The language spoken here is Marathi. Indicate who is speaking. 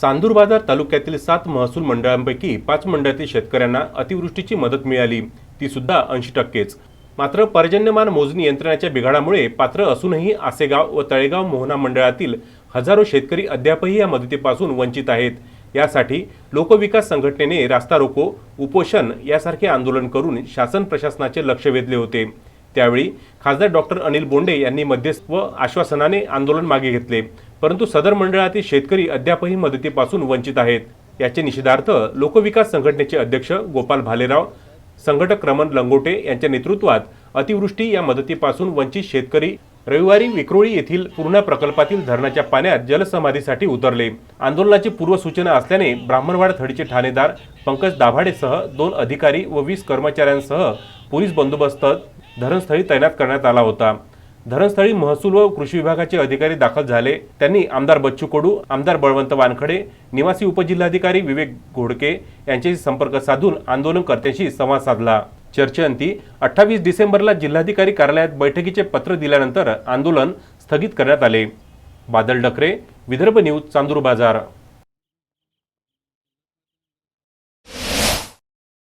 Speaker 1: चांदूर बाजार तालुक्यातील सात महसूल मंडळांपैकी पाच मंडळातील शेतकऱ्यांना अतिवृष्टीची मदत मिळाली. ती सुद्धा ऐंशी टक्केच. मात्र पर्जन्यमान मोजणी यंत्रणाच्या बिघाडामुळे पात्र असूनही आसेगाव व तळेगाव मोहना मंडळातील हजारो शेतकरी अद्यापही या मदतीपासून वंचित आहेत. यासाठी लोकविकास संघटनेने रास्ता रोको उपोषण यासारखे आंदोलन करून शासन प्रशासनाचे लक्ष वेधले होते. त्यावेळी खासदार डॉक्टर अनिल बोंडे यांनी मध्यस्थ व आश्वासनाने आंदोलन मागे घेतले. परंतु सदर मंडळातील शेतकरी अद्यापही मदतीपासून वंचित आहेत. याचे निषेधार्थ लोकविकास संघटनेचे अध्यक्ष गोपाल भालेराव संघटक रमण लंगोटे यांच्या नेतृत्वात अतिवृष्टी या मदतीपासून वंचित शेतकरी रविवारी विक्रोळी येथील पूर्णा प्रकल्पातील धरणाच्या पाण्यात जलसमाधीसाठी उतरले. आंदोलनाची पूर्वसूचना असल्याने ब्राह्मणवाड थडीचे ठाणेदार पंकज दाभाडेसह दोन अधिकारी व वीस कर्मचाऱ्यांसह पोलीस बंदोबस्त धरणस्थळी तैनात करण्यात आला होता. धरणस्थळी महसूल व कृषी विभागाचे अधिकारी दाखल झाले. त्यांनी आमदार बच्चू कडू आमदार बळवंत वानखडे निवासी उपजिल्हाधिकारी विवेक घोडके यांच्याशी संपर्क साधून आंदोलनकर्त्यांशी संवाद साधला. चर्चेअंती अठ्ठावीस डिसेंबरला जिल्हाधिकारी कार्यालयात बैठकीचे पत्र दिल्यानंतर आंदोलन स्थगित करण्यात आले. बादल डकरे विदर्भ न्यूज चांदूर बाजार.